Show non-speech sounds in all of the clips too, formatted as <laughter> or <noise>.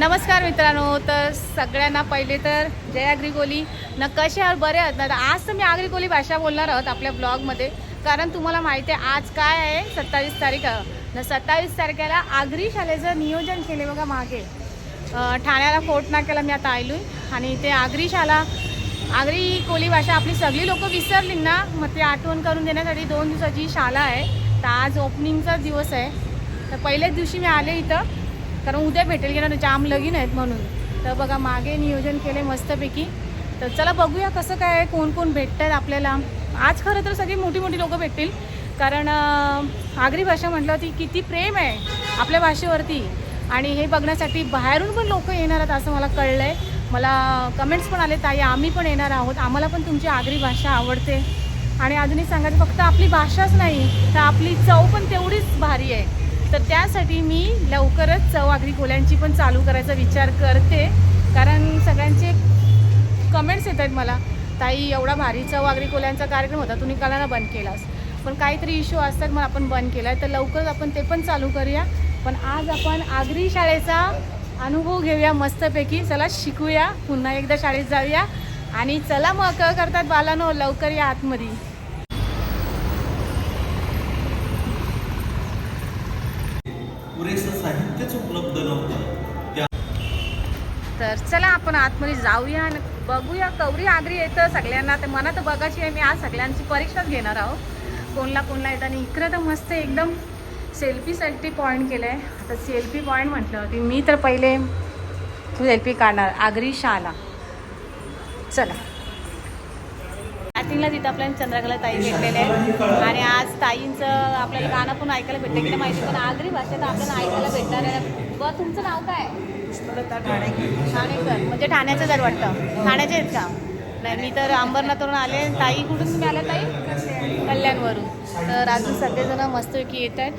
नमस्कार मित्रांनो तर सगळ्यांना पहिले तर जय आग्रिकोली न कसे आहात? बरे आहात? ना तर आज तर मी आग्रिकोली भाषा बोलणार आहोत आपल्या ब्लॉगमध्ये. कारण तुम्हाला माहिती आहे आज काय आहे? सत्तावीस तारीख. न सत्तावीस तारखेला आगरी शाळेचं नियोजन केले बघा मागे. ठाण्याला ठाण्याला फोर्ट नाक्याला मी आता आलो आणि ते आगरी शाळा आगरी कोली भाषा आपली सगळी लोक विसरली ना मग ते आठवण करून देण्यासाठी दोन दिवसाची शाळा आहे. तर आज ओपनिंगचा दिवस आहे. तर पहिल्याच दिवशी मी आले इथं. कारण उद्या भेटेल की ना जाम लगीन आहेत म्हणून. तर बघा मागे नियोजन केले मस्तपैकी. तर चला बघूया कसं काय आहे, कोण कोण भेटत आहेत आपल्याला. आज खरं तर सगळी मोठी मोठी लोकं भेटतील. कारण आगरी भाषा म्हटलं होती किती प्रेम आहे आपल्या भाषेवरती. आणि हे बघण्यासाठी बाहेरून पण लोक येणार आहेत असं मला कळलं आहे मला कमेंट्स पण आले ताई आम्ही पण येणार आहोत. आम्हाला पण तुमची आगरी भाषा आवडते. आणि अजूनही सांगायचं फक्त आपली भाषाच नाही तर आपली चव पण तेवढीच भारी आहे. तर त्यासाठी मी लवकरच चव आगरी कोल्यांची पण चालू करायचा विचार करते. कारण सगळ्यांचे कमेंट्स येत आहेत मला ताई एवढा भारी चव आगरी कोल्यांचा कार्यक्रम होता तुम्ही कलाना बंद केलास. पण काहीतरी इश्यू असतात मग आपण बंद केला आहे तर लवकरच आपण ते पण चालू करूया. पण आज आपण आगरी शाळेचा अनुभव घेऊया मस्तपैकी. चला शिकूया पुन्हा एकदा शाळेत जाऊया. आणि चला मग क करतात बालानो लवकर या आतमध्ये. पुरेसं साहित्यच उपलब्ध नव्हतं. त्या तर चला आपण आतमध्ये जाऊया आणि बघूया कवरी आगरी येतं सगळ्यांना. तर मला तर बघायची आहे मी आज सगळ्यांची परीक्षाच घेणार आहोत. कोणला कोणला येतं आणि इकडं तर मस्त एकदम सेल्फीसाठी पॉईंट केलं आहे आता सेल्फी पॉईंट म्हटलं की मी तर पहिले सेल्फी काढणार. आगरी शाला. चला. स्टार्टिंगला तिथं आपल्याला चंद्रकला ताई भेटलेले आहेत. आणि आज ताईंचं आपल्याला गाणं पण ऐकायला भेटतं. की नाही माहिती पण आगरी भाषेत आपल्याला ऐकायला भेटणार आहे. बरं तुमचं नाव काय? ठाणेकर. म्हणजे ठाण्याचं जर वाटतं. ठाण्याचे आहेत का? नाही मी तर अंबरनाथवरून आले ताई कुठून तुम्ही आल्या ताई? कल्याणवरून. तर अजून सगळेजण मस्तपैकी येत आहेत.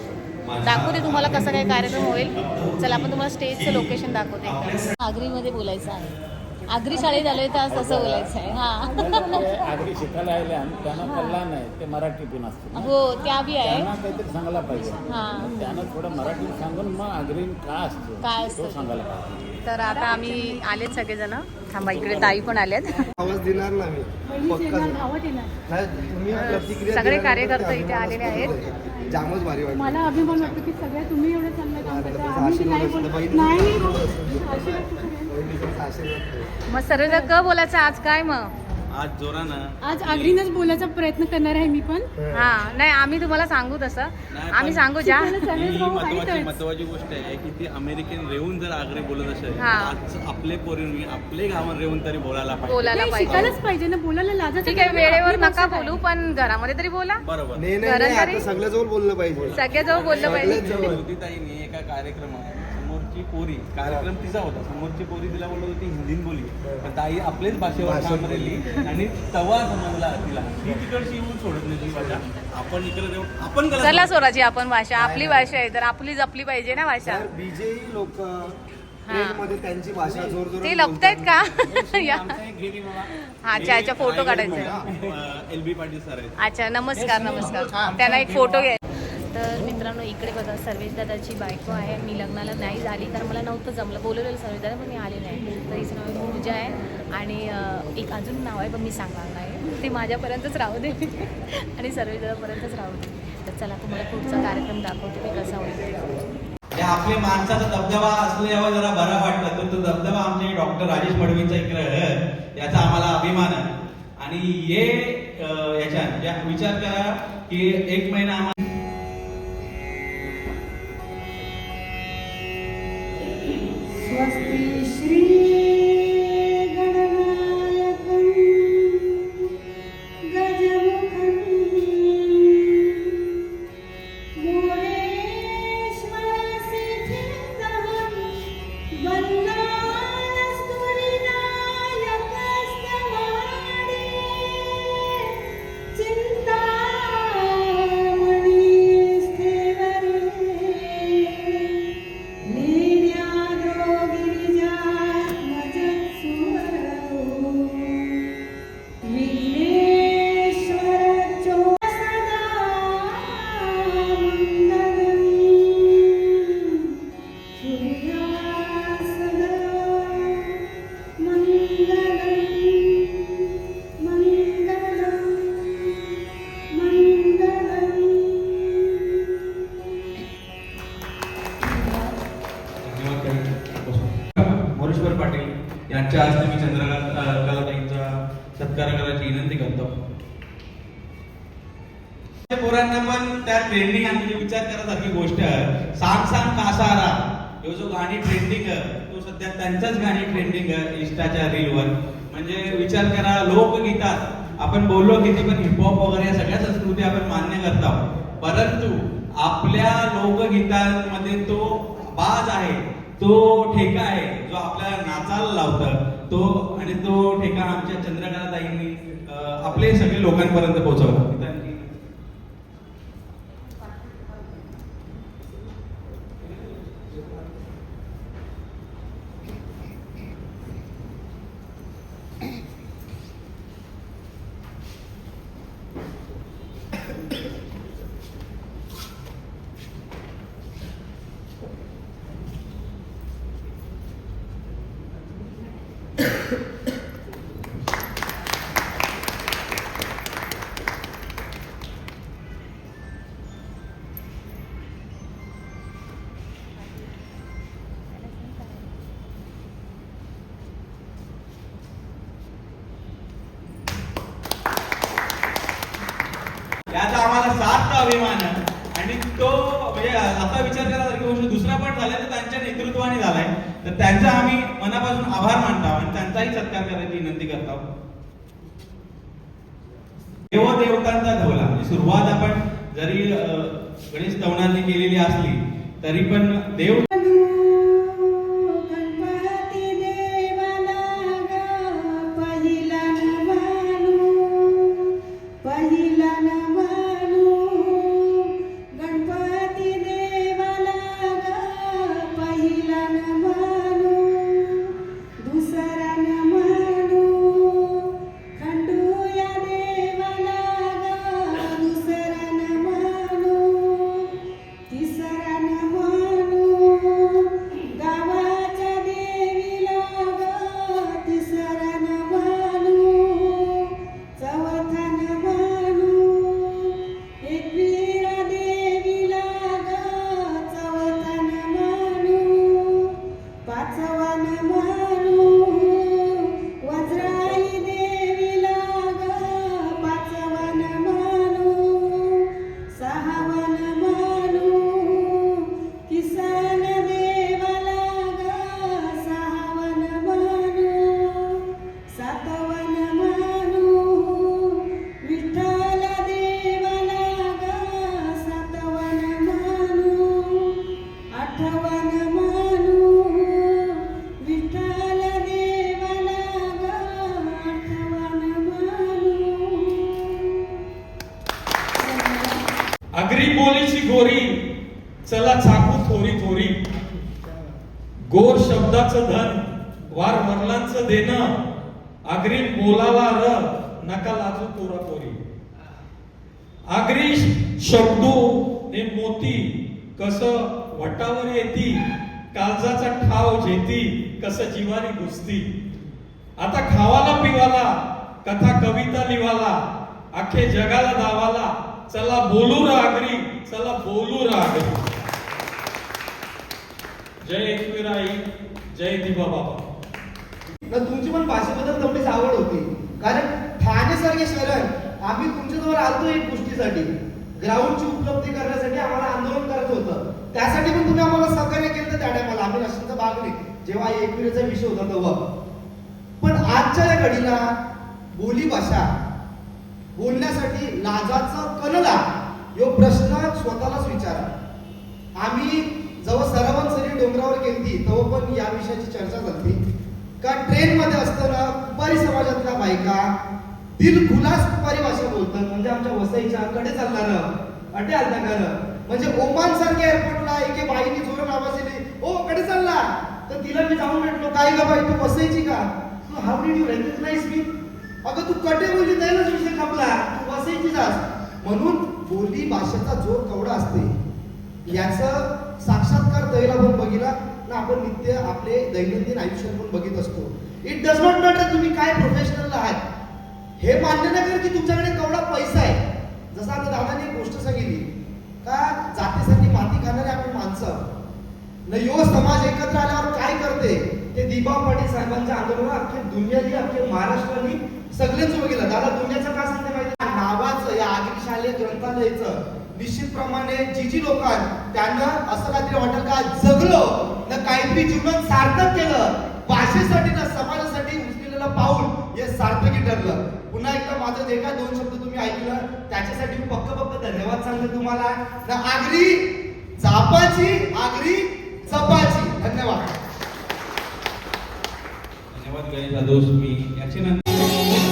दाखवते तुम्हाला कसं काय कार्यक्रम होईल. चला आपण तुम्हाला स्टेजचं लोकेशन दाखवते. आगरीमध्ये बोलायचं आहे. आगरी शाळेत आलोय तर आज तसं बोलायचं आहे. हां. आगरी शिकायला आले आणि त्यांना कल्ला नाही ते मराठीतून असते. हो त्या बी आहे. त्यांना काहीतरी सांगायला पाहिजे. हां. त्यांना थोडं मराठीत सांगून मग आगरी काय असतो? काय असतं? तो सांगायला पाहिजे. तर आता आम्ही आलेत सगळेजण. थांबा इकडे ताई पण आलेत आवाज देणार ना मी. पक्का नाही, तुम्ही प्रतिक्रिया सगळे कार्यकर्ते इथे आलेले आम्हाला आहेत. जामच भारी वाटलं. मला अभिमान वाटतो की सगळ्या तुम्ही एवढं चांगलं काम करता. नाही मग सर्वजण क बोलायचं आज काय मग? आज जोरानं. आज आगरीनच बोलायचा प्रयत्न करणार आहे मी पण. हा नाही आम्ही तुम्हाला सांगू तसं. नाही, आम्ही पण- सांगू ज्या. ही महत्वाची गोष्ट आहे की ती अमेरिकन रेवून जर आगरी बोलत असेल तर हा. आज आपले पोरी आपले गावात रेवून तरी बोलायला पाहिजे. बोलायला नाही, पाहिजे. शिकायलाच पाहिजे ना बोलायला लाजाचं ठीक आहे. वेळेवर नका बोलू. पण घरामध्ये तरी बोला. बरोबर. नाही नाही घरात तरी- सगळ्याजवळ बोललं पाहिजे. सगळ्याजवळ बोललं पाहिजे. सगळ्यात जवळ. ज्योतिताईने एका कार्यक्रमात समोरची पोरी. कार्यक्रम तिचा होता. समोरची पोरी तिला बोलत होती हिंदीत बोली. पण ताई आपलेच भाषेवर काम राहिली आणि तवा समजला तिला. ती तिकडची येऊन सोडत नाही ती भाषा. आपण इकडे आपण कला चला स्वराची आपण भाषा. आपली भाषा आहे तर आपली जपली पाहिजे ना भाषा. तर बीजेही लोक मध्ये त्यांची भाषा जोर जोर ते लपतायत का? <laughs> या. हा अच्छा अच्छा फोटो काढायचे. एल बी पाटील सर अच्छा नमस्कार नमस्कार. त्यांना एक फोटो घ्या. तर मित्रांनो इकडे बघा सर्वेश दादाची बायको आहे. मी लग्नाला नाही झाली तर मला नव्हतं जमलं. बोलवलेलं सर्वेश दादा पण मी आले नाही तर हिचं नाव पूजा आहे. आणि एक अजून नाव आहे पण मी सांगणार नाही. ते माझ्यापर्यंतच राहू दे. आणि सर्वेश दादापर्यंतच राहू दे. तर चला तुम्हाला पुढचा कार्यक्रम दाखवते मी कसा होईल. ते. आपल्या माणसाचा दबदबा असल्यावर जरा बरा वाटलं तर तो दबदबा आमचे डॉक्टर राजेश मडवींचा इकडे याचा आम्हाला अभिमान आहे. आणि हे याच्या विचार करा की एक महिना आम्हाला ट्रेंडिंग तो सध्या त्यांचंच गाणी ट्रेंडिंग आहे इंस्टाच्या रीलवर म्हणजे विचार करा लोकगीतात. आपण बोललो किती पण हिपहॉप वगैरे या सगळ्या संस्कृती आपण मान्य करत आहोत. परंतु आपल्या लोकगीतांमध्ये तो बाज आहे तो ठेका आहे जो आपल्याला नाचायला लावतं. तो आणि तो ठेका आमच्या चंद्रकांताईंनी आपले सगळे लोकांपर्यंत पोहोचवला. अभिमान आहे. आणि तो म्हणजे आता विचार करासारखी गोष्ट दुसरा पण झालाय तर त्यांच्या नेतृत्वाने झालाय. तर त्यांचा आम्ही मनापासून आभार मानतो आणि त्यांचाही सत्कार करायची विनंती करतो देवदेवतांचा धवला. म्हणजे सुरुवात आपण जरी गणेश तवणांनी केलेली असली तरी पण देव आगरी शब्दू ने मोती कस वटावर येती काळजाचा ठाव घेती कस जीवानी घुसती. आता खावाला पिवाला कथा कविता लिवाला अख्खे जगाला दावाला चला बोलू रा आगरी चला बोलू रा आगरी. जय एकवीराई जय दिवा बाबा. तर तुमची पण भाषेबद्दल तेवढीच आवड होती. कारण ठाणेसारखे शहर आम्ही तुमच्याजवळ आलतो एक गोष्टीसाठी. ग्राउंडची उपलब्धी करण्यासाठी आम्हाला आंदोलन करायचं होतं. त्यासाठी पण तुम्ही आम्हाला सहकार्य केलं त्या टायमाला. आम्ही नशिंचा भाग नाही. जेव्हा एकविरेचा विषय होता तेव्हा. पण आजच्या या घडीला बोली भाषा बोलण्यासाठी लाजाचा कलला यो प्रश्न स्वतःलाच विचारा. आम्ही जेव्हा सरावांसरी डोंगरावर गेलती तेव्हा पण या विषयाची चर्चा झाली का ट्रेनमध्ये असताना कुपारी समाजातल्या बायका दिलखुलास खुलास बोलतात. म्हणजे आमच्या वसईच्या कडे चालणार अटे आलता कर म्हणजे ओमान सारख्या एअरपोर्टला एके बाईने जोरात आवाज दिली ओ कडे चालला. तर तिला मी जाऊन भेटलो. काय ग बाई तू वसईची का? तू how did you recognize me. अगं तू कटे बोलली त्यालाच विषय खपला. तू वसईची जास. म्हणून बोली भाषेचा जोर केवढा असते. याचं साक्षात्कार दैला पण बघितला ना आपण नित्य आपले दैनंदिन आयुष्यात पण बघित असतो. इट डज नॉट मॅटर तुम्ही काय प्रोफेशन हे मान्य नाही करत की तुमच्याकडे केवढा पैसा आहे. जसं आता दादाने एक गोष्ट सांगितली का जातीसाठी माती खाणारे आपण माणसं. न यो समाज एकत्र आल्यावर काय करते? ते दिव्य दिबा पाटील साहेबांच्या आंदोलनात अख्ख्या दुनियानी अख्ख्या महाराष्ट्राने सगळेच उभं केलं. दादा दुनियाचं का सांगते माहिती नावाचं या आगरी शालेय ग्रंथालयाचं निश्चितप्रमाणे जी जी लोकां त्यांना असं काहीतरी वाटलं का? जगलो. न काहीतरी जीवन सार्थक केलं. भाषेसाठी ना समाजासाठी उचलेलं पाऊल हे सार्थकी ठरलं. पुन्हा एकदा माझं जे काय दोन शब्द तुम्ही ऐकलं त्याच्यासाठी मी पक्क पक्क धन्यवाद सांगतो तुम्हाला. ना आगरी जापाची आगरी जपाची. धन्यवाद. धन्यवाद गणेश जाधव मी याचे नंतर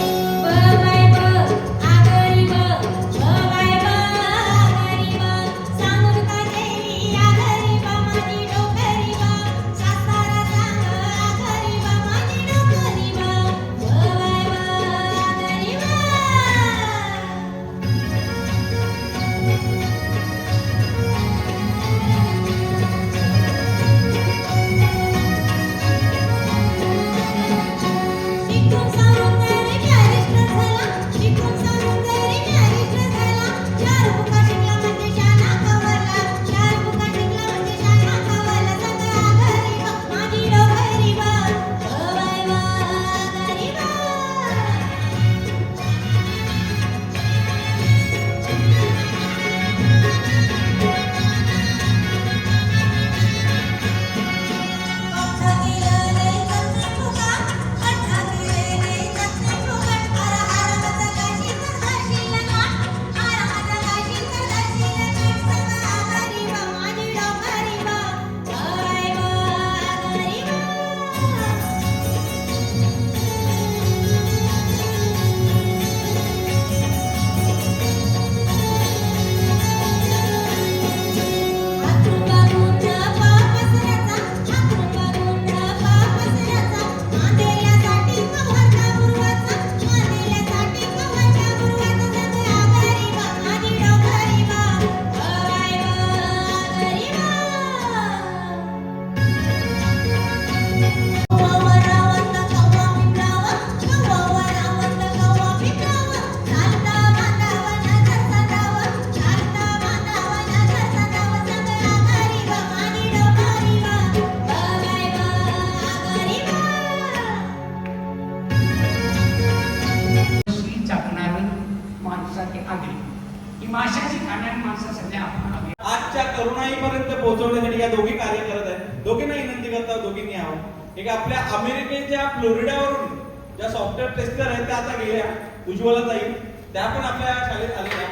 आजच्या पोहोचवण्यासाठी या दोघी कार्य करत आहेत. दोघींना विनंती करता दोघींनी यावं एक आपल्या अमेरिकेच्या फ्लोरिडावरून ज्या सॉफ्टवेअर टेस्टर आहेत त्या आता गेल्या. उज्ज्वला जाईल त्या पण आपल्या शाळेत आलेल्या.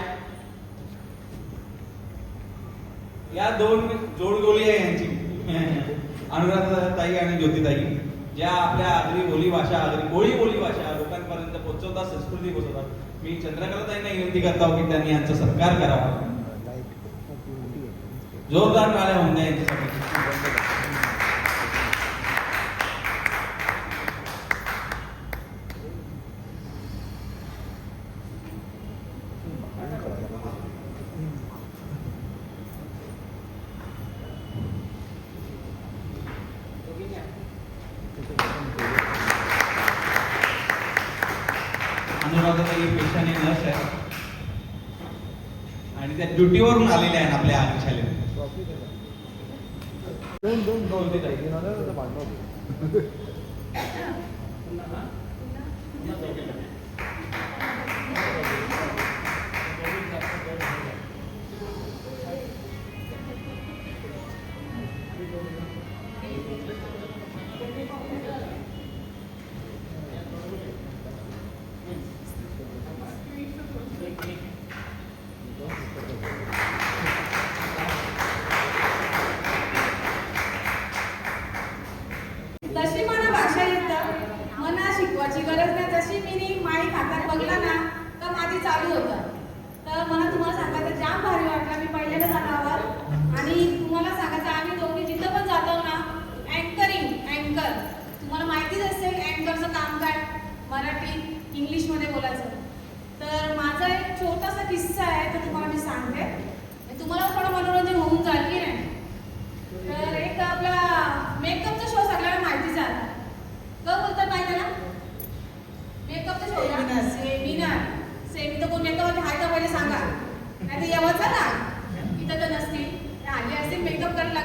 या दोन जोडगोली आहे यांची. अनुराधा ताई आणि ज्योतिताई ज्या आपल्या आगरी बोली भाषा आगरी कोळी बोली भाषा लोकांपर्यंत पोहोचवतात संस्कृती पोहोचवतात. मी चंद्रकला ताईंना विनंती करतो की त्यांनी यांचा सत्कार करावा. जोरदार टाळ्या होऊन द्या यांच्यासाठी. पेशाने नर्स आहे. आणि त्या ड्युटीवरून आलेल्या आहेत आपल्या 넌넌너 내가 이기나는 너 만나.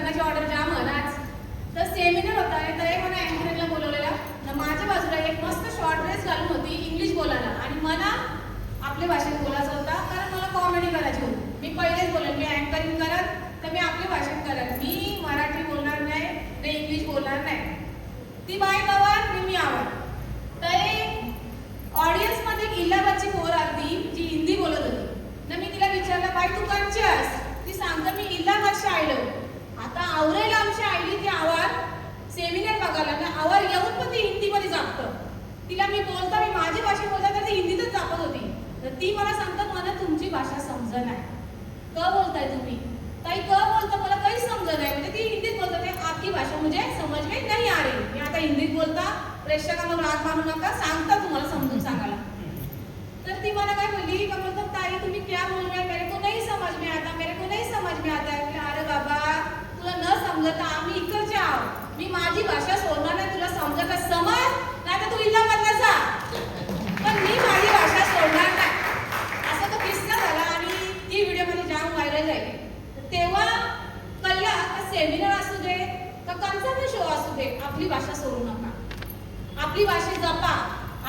लग्नाची ऑर्डर जाम म्हणाच तर सेमिनार होता तर एक मला अँकरला बोलवलेला तर माझ्या बाजूला एक मस्त शॉर्ट ड्रेस घालून होती इंग्लिश बोलायला. आणि मला आपल्या भाषेत बोलायचं होता कारण मला कॉमेडी करायची होती. मी पहिलेच बोलेन मी अँकरिंग करत तर मी आपल्या भाषेत करत. मी मराठी बोलणार नाही ते इंग्लिश बोलणार नाही. ती बाय आवाज मी मी आवड. तर ऑडियन्समध्ये एक इलाबाची पोर आली जी हिंदी बोलत होती. तर मी तिला विचारलं बाय तू कच्ची ती सांगतं मी इलाबादशी आयलो आवरेला आवरेल आमची आईली ती आवार सेमिनार बघायला. ना आवार येऊन पण ती हिंदीमध्ये जापतं तिला मी बोलता मी माझी भाषा बोलता तर ती हिंदीतच जापत होती. तर ती मला सांगतात मला तुमची भाषा समजत नाही. क बोलताय तुम्ही? ताई क बोलता मला काही समजत नाही. म्हणजे ती हिंदीत बोलतात "हे आपकी भाषा म्हणजे मुझे समज में नाही आ रही मी आता हिंदीत बोलता प्रेक्षकांना राग मानू नका सांगता तुम्हाला समजून सांगायला. तर ती मला काय बोलली? का बोलतो ताई तुम्ही क्या बोल रहे मेरे को नाही समज में आता मेरे को नाही समज में आता है म्हटलं, अरे बाबा तुला न समजत तर आम्ही इकडचे आहोत. मी माझी भाषा सोडणार नाही तुला समजत समज नाही तर तू इल्हाबादला जा. पण मी माझी भाषा सोडणार नाही. असा तो किस्सा झाला आणि ती व्हिडिओमध्ये जाम व्हायरल आहे. तेव्हा कल्ला का सेमिनार असू दे का कन्सर्ट शो असू दे आपली भाषा सोडू नका. आपली भाषा जपा.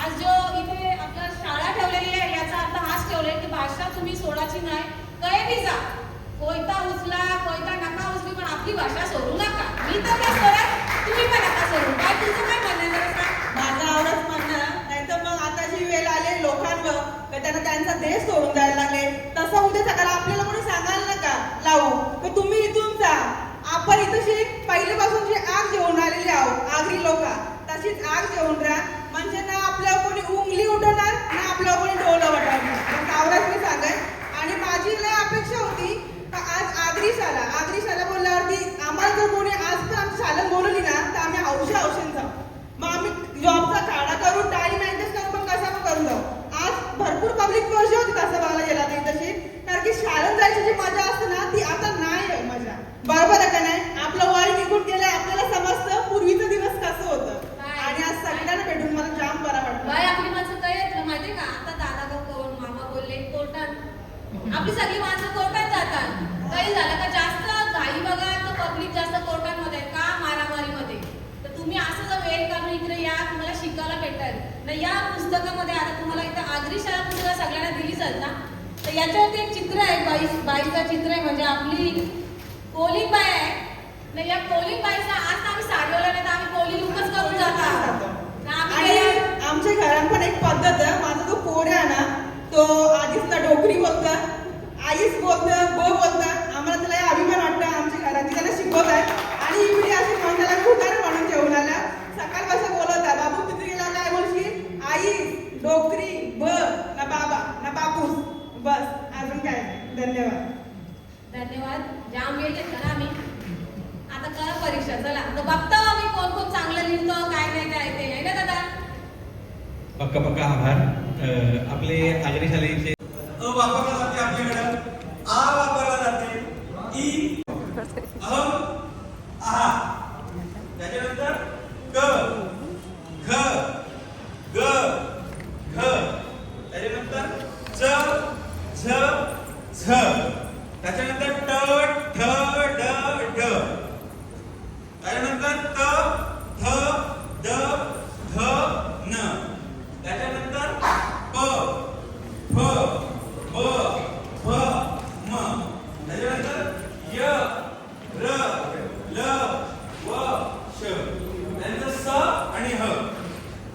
आज जो इथे आपल्या शाळा ठेवलेली आहे याचा अर्थ हाच ठेवलाय की भाषा तुम्ही सोडायची नाही. कळे बी जा. कोयता उचला कोयता नका उचली पण आपली भाषा सोडू नका. मी तर काय सोडत तुम्ही पण आता सोडू. काय तुझं काय म्हणणं जरा माझं आवडत म्हणणं नाही तर मग आता जी वेळ आले लोकांवर का त्यांना त्यांचा देश सोडून द्यायला लागले. तसं उद्या सकाळी आपल्याला कोणी सांगायला नका. लावू. तर तुम्ही इथून जा. आपण इथं पहिल्यापासून जी आग घेऊन आलेली आहोत आगरी लोक तशीच आग घेऊन राहा. म्हणजे ना आपल्यावर कोणी उंगली उठवणार ना आपल्यावर कोणी डोलं वाटणार आवडत मी सांगेन. आणि माझी लय अपेक्षा होती आज आगरी शाला आगरी शाला बोलल्यावरती आम्हाला जर कोणी आज पण आमची शाला बोलवली ना तर आम्ही औषध औषध जाऊ मग आम्ही जॉबचा काढा करून टाइम ऍडजस्ट करून पण कसा पण करून जाऊ आज भरपूर पब्लिक वर्ष होती तसं बघायला गेला तरी तशी कारण की शाळेत जायची जी मजा असते ना ती आता नाही आहे मजा बरोबर आहे का नाही आपलं वय निघून गेलं आपल्याला समजतं पूर्वीचा दिवस कसं होतं आणि आज सगळ्यांना भेटून मला जाम बरा वाटलं बाय आपली माणसं काय आहेत तुला माहितीये का आता दादा भाऊ कोण मामा बोलले कोर्टात आपली सगळी माणसं कोर्टात जातात काही झालं का जास्त घाई बघा तर पब्लिक जास्त कोर्टांमध्ये आहे. का मारामारीमध्ये तर तुम्ही असं जर वेळ काढून इकडे या तुम्हाला शिकायला भेटेल ना या पुस्तकामध्ये आता तुम्हाला इथं आगरी शाळा पुस्तकं सगळ्यांना दिली जात ना तर याच्यावरती एक चित्र आहे बाई बाईचं चित्र आहे म्हणजे आपली कोलिंग बाई आहे कोलिंग बाईचा आज आम्ही साडीवाला नाही आम्ही कोली लुकच करून आम्ही आणि आमच्या घरात पण एक पद्धत आहे. माझा तो पोऱ्या आहे ना तो आधीच ना डोकरी बोलता आईच बोलतं ब बोलता आम्हाला त्याला अभिमान वाटतं. आमच्या घरात त्याला शिकवत आहे. आणि अशी म्हणून त्याला खुकार म्हणून आल्या सकाळपासून बोलत आहे बाबू तिथे गेला काय बोलशील आई डोकरी ब ना बाबा ना बापूस. बस अजून काय? धन्यवाद. धन्यवाद. जाम वेळ घेतला आम्ही. आता करा परीक्षा चला. तर बघता आम्ही कोण कोण चांगलं लिहितो काय नाही काय ते. आहे ना दादा? पक्का पक्का आभार. अ, आपले आगरी शालेचे अ वापरला जाते आपल्याकडं आ वापरला जाते ई अहम आहा त्याच्यानंतर क ख ग घ त्याच्यानंतर च झ झ त्याच्यानंतर ट ठ ड ढ त्याच्यानंतर त थ द ध न त्याच्यानंतर प फ ब भ म त्याच्यानंतर य र ल व श त्यानंतर स आणि ह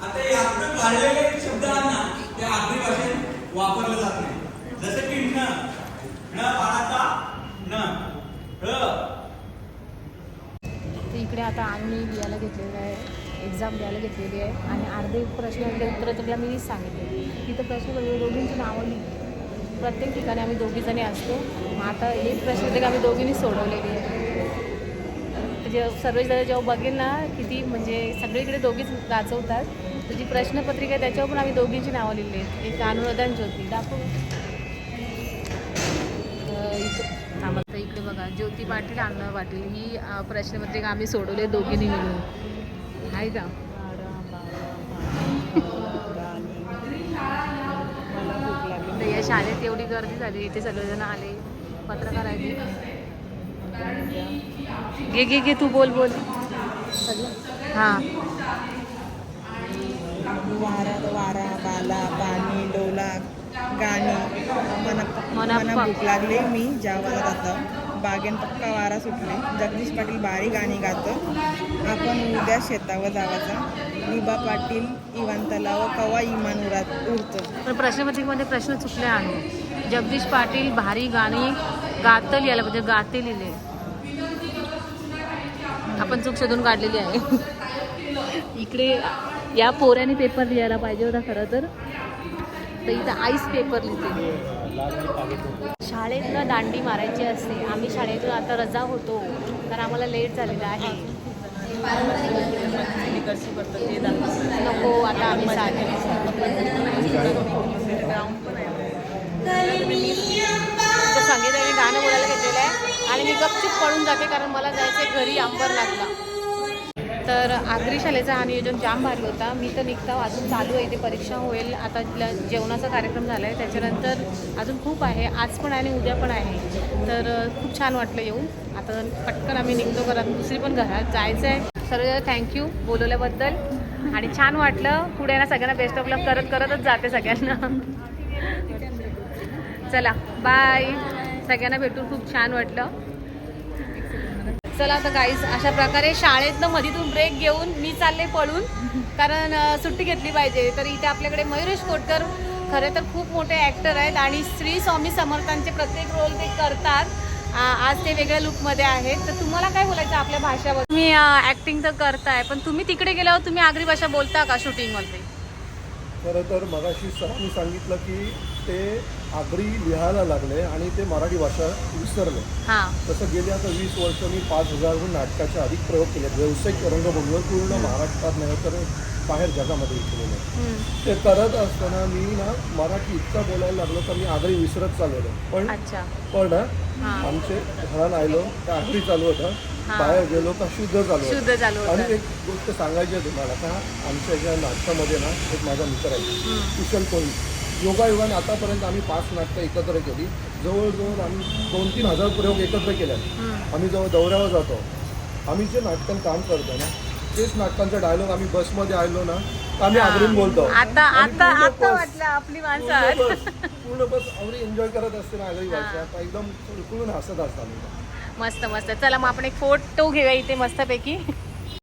आता यातनं काढलेले शब्दांना त्या आगरी भाषेत वापरलं जात नाही जसं की न न पाण्याचा न ळ तर इकडे आता आम्ही लिहायला घेतलेलं आहे एक्झाम द्यायला घेतलेली आहे. आणि अर्धे प्रश्नांचे उत्तरं तुला मी सांगितले. तिथं प्रश्न दोघींची नावं लिहिली प्रत्येक ठिकाणी आम्ही दोघीजणी असतो. मग आता एक प्रश्न ते आम्ही दोघींनी सोडवलेली आहे. म्हणजे सर्वजण जेव्हा बघेल ना किती म्हणजे सगळीकडे दोघीच गाजवतात. तुझी प्रश्नपत्रिका आहे त्याच्यावर पण आम्ही दोघींची नावं लिहिली आहेत. एक अनुराधान ज्योती. दाखव. इकडे बघा ज्योती पाटील अन्न पाटील ही प्रश्नपत्रिका आम्ही सोडवले आहे दोघींनी मिळून. आहे का? तर या शाळेत एवढी गर्दी झाली इथे सगळेजण आले पत्रकार आहे घे घे घे तू बोल बोल. हां. वारा वारा बाला बाला गाणी. मना भूक लागले. मी जेवायला जातं. बागेन पक्का वारा सुटले. जगदीश पाटील बारी गाणी गातं. आपण उद्या शेतावर जावाचा निबा पाटील इवान तलाव कवा इमान उरात उरतं. पण प्रश्नपत्रिकेमध्ये प्रश्न चुकले आहे जगदीश पाटील भारी गाणी गातं लिहायला म्हणजे गाते लिहिले. आपण चूक शोधून काढलेली आहे. <laughs> इकडे या पोऱ्याने पेपर लिहायला पाहिजे होता खरं तर. तर इथं आईस पेपर लिहिते. शाळेतनं दांडी मारायची असते. आम्ही शाळेतून आता रजा होतो तर आम्हाला लेट झालेला आहे. नको आता आम्ही सांगितलं मी गाणं बोलायला घेतलेलं आहे. आणि मी गपचूप पळून जाते कारण मला जायचं घरी अंबर लागला तर आगरी शाळेचा हा नियोजन जाम भारी होता. मी तर निघता अजून चालू आहे इथे परीक्षा होईल. आता जेवणाचा कार्यक्रम झाला आहे त्याच्यानंतर अजून खूप आहे. आज पण आहे आणि उद्या पण आहे. तर खूप छान वाटलं येऊन. आता पटकन आम्ही निघतो घरात. दुसरी पण घरात जायचं आहे सर्व थँक्यू बोलवल्याबद्दल. आणि छान वाटलं. पुढे ना सगळ्यांना बेस्ट ऑफ लक करत करतच जाते सगळ्यांना. चला बाय सगळ्यांना भेटून खूप छान वाटलं. चला आता गाईज अशा प्रकारे शाळेतनं मधीतून ब्रेक घेऊन मी चालले पळून. कारण सुट्टी घेतली पाहिजे. तर इथे आपल्याकडे मयुरेश कोटकर खरे तर खूप मोठे ॲक्टर आहेत आणि श्री स्वामी समर्थांचे प्रत्येक रोल ते करतात. आज ते वेगळ्या लुकमध्ये आहेत. तर तुम्हाला काय बोलायचं आपल्या भाषावर? तुम्ही ॲक्टिंग तर करताय पण तुम्ही तिकडे गेल्यावर तुम्ही आगरी भाषा बोलता का शूटिंगमध्ये खरं तर मगाशी सरांनी सांगितलं की ते आगरी लिहायला लागले आणि ते मराठी भाषा विसरले. हां. तसं गेले आता वीस वर्ष मी पाच हजारहून नाटकाचे अधिक प्रयोग केले व्यावसायिक रंगभूमीवर पूर्ण महाराष्ट्रात नाही तर बाहेर जगामध्ये केलेले. ते करत असताना मी ना मराठी इतका बोलायला लागलो तर मी आगरी विसरत चाललेलो. पण पण हां. आमचे घरात आलो तर आगरी चालू होतं. बाहेर गेलो का शुद्ध होतं. शुद्ध होतं. आणि एक गोष्ट सांगायची आहे तुम्हाला का आमच्या ज्या नाटकामध्ये ना एक माझा मित्र आहे. कुशल कोळी. योगायोगाने आतापर्यंत आम्ही पाच नाटकं एकत्र केली. जवळजवळ आम्ही दोन तीन हजार प्रयोग एकत्र केले. आम्ही जवळ दौऱ्यावर जातो आम्ही जे नाटकां काम करतो ना तेच नाटकांचा डायलॉग आम्ही बसमध्ये आलो ना आम्ही आगरून बोलतो. आता आता आता वाटलं आपली पूर्ण माणसं बस पूर्ण बस आवडी एन्जॉय करत असते ना आगरी भाषा एकदम कुळून हसत असतात मस्त मस्त. चला मग आपण एक फोटो घेऊया इथे मस्तपैकी.